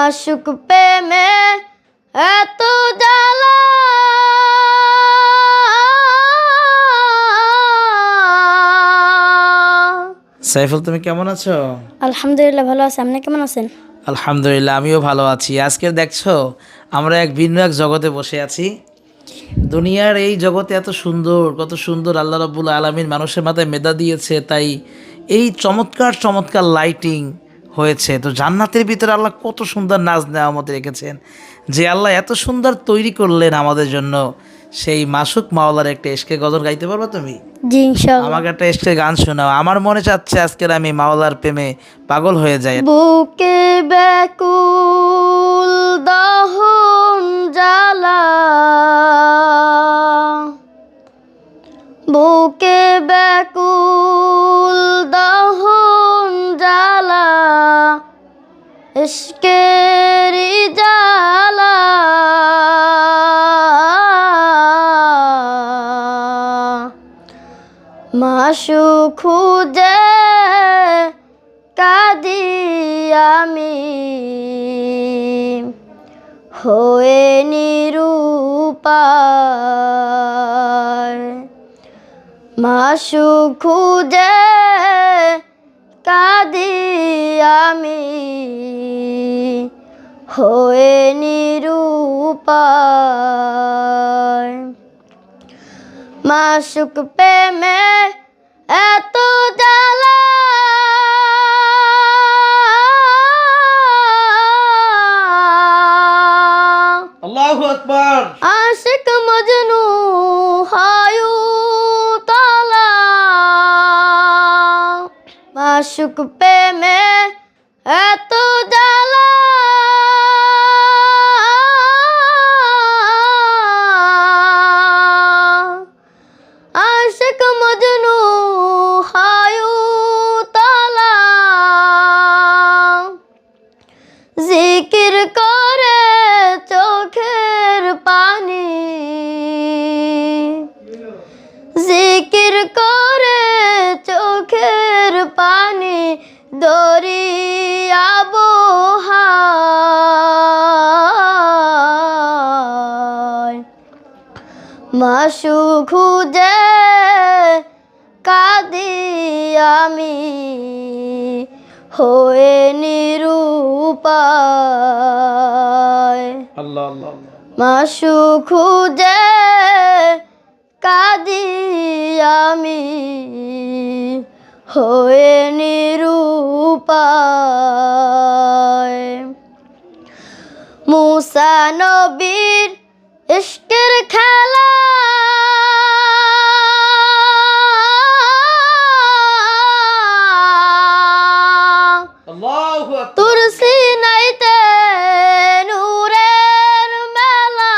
আশুক প্রেমে এত জ্বালা। সাইফুল তুমি কেমন আছো? আলহামদুলিল্লাহ ভালো আছে। আপনি কেমন আছেন? আলহামদুলিল্লাহ আমিও ভালো আছি। আজকে দেখছ আমরা এক ভিন্ন এক জগতে বসে আছি। দুনিয়ার এই জগতে এত সুন্দর কত সুন্দর আল্লাহ রাব্বুল আলমিন মানুষের মাথায় মেধা দিয়েছে তাই এই চমৎকার চমৎকার লাইটিং হয়েছে। তো জান্নাতের ভিতরে আল্লাহ কত সুন্দর নাচ নেওয়া মতো রেখেছেন। যে আল্লাহ এত সুন্দর তৈরি করলেন আমাদের জন্য। সেই মাসুক মাওলার একটা এসকে গজল গাইতে পারবে তুমি? আমাকে একটা এসকে গান শোনাও। আমার মনে চাচ্ছে আজকের আমি মাওলার প্রেমে পাগল হয়ে যাই। বুকে ব্যাকুল দহন জ্বালা। বুকে ব্যাকুল দহন ইশকেরি জ্বালা। মাসু খুঁজে কাদি আমি। হয়ে নিরূপায়। মাসু খুঁজে কাদি আমি হয়ে নিরূপায়। মাসুক প্রেমে এত জ্বালা আল্লাহু আকবার। আশিক মজনু হায়ু মাসুক প্রেমে এত জ্বালা মাসু খুঁজে কাদি আমি। হয়ে নিরূপায়। মাসু খুঁজে কাদি আমি। হয়ে নিরূপায়। মুসা নবীর তোর সিনাইতে নূরের মেলা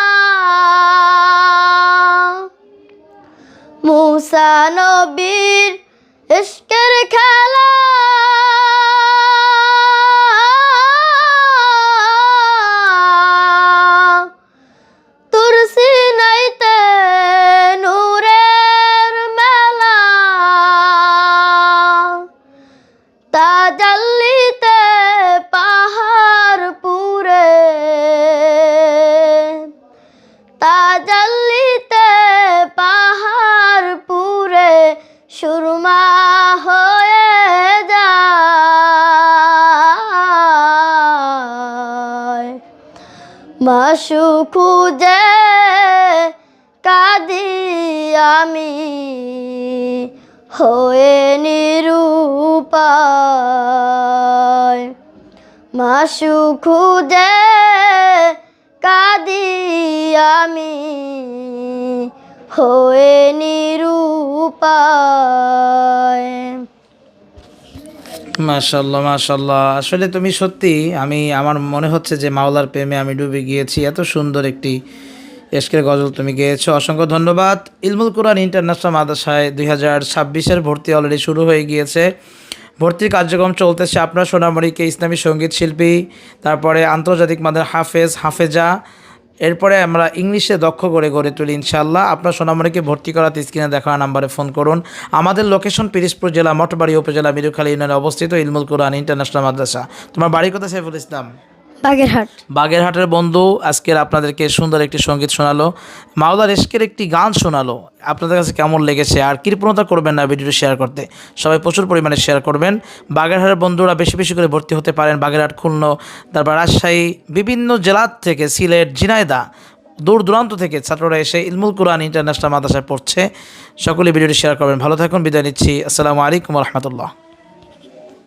মুসা নবীর মাসু খুঁজে কাদি আমি। হয়ে নিরূপায়। মাসু খুঁজে কাদি আমি। হয়ে নিরূপায়। মাশাল্লাহ মাশাল্লাহ আসলে তুমি সত্যি, আমি, আমার মনে হচ্ছে যে মাওলার প্রেমে আমি ডুবে গিয়েছি। এত সুন্দর একটি এসকের গজল তুমি গেয়েছো। অসংখ্য ধন্যবাদ। ইলমুল কোরআন ইন্টারন্যাশনাল মাদ্রাসায় দুই হাজার ছাব্বিশের ভর্তি অলরেডি শুরু হয়ে গিয়েছে। ভর্তির কার্যক্রম চলতেছে আপনার সোনামণিকে ইসলামী সংগীত শিল্পী, তারপরে আন্তর্জাতিক মাদের হাফেজ, হাফেজা। এরপরে আমরা ইংলিশে দক্ষ করে গড়ে তুলি ইনশাল্লাহ আপনার সোনামণিকে ভর্তি করাতে স্ক্রিনে দেখা নাম্বারে ফোন করুন। আমাদের লোকেশন পিরিসপুর জেলা, মঠবাড়ি উপজেলা, মিরুখালী ইউনিয়নে অবস্থিত ইলমুল কোরআন ইন্টারন্যাশনাল মাদ্রাসা। তোমার বাড়ি কথা সাইফুল ইসলাম? বাগেরহাট। বাগেরহাটের বন্ধু আজকের আপনাদেরকে সুন্দর একটি সংগীত শোনালো। মাওলার এশকের একটি গান শোনালো। আপনাদের কাছে কেমন লেগেছে আর কৃপণতা করবেন না ভিডিওটি শেয়ার করতে। সবাই প্রচুর পরিমাণে শেয়ার করবেন। বাগেরহাটের বন্ধুরা বেশি বেশি করে ভর্তি হতে পারেন বাগেরহাট, খুলনা, তারপর রাজশাহী, বিভিন্ন জেলার থেকে সিলেট ঝিনাইদা দূর দূরান্ত থেকে ছাত্ররা এসে ইলমুল কুরআন ইন্টারন্যাশনাল মাদ্রাসায় পড়ছে। সকলে ভিডিওটি শেয়ার করবেন। ভালো থাকুন, বিদায় নিচ্ছি। আসসালামু আলাইকুম রহমতুল্লাহ।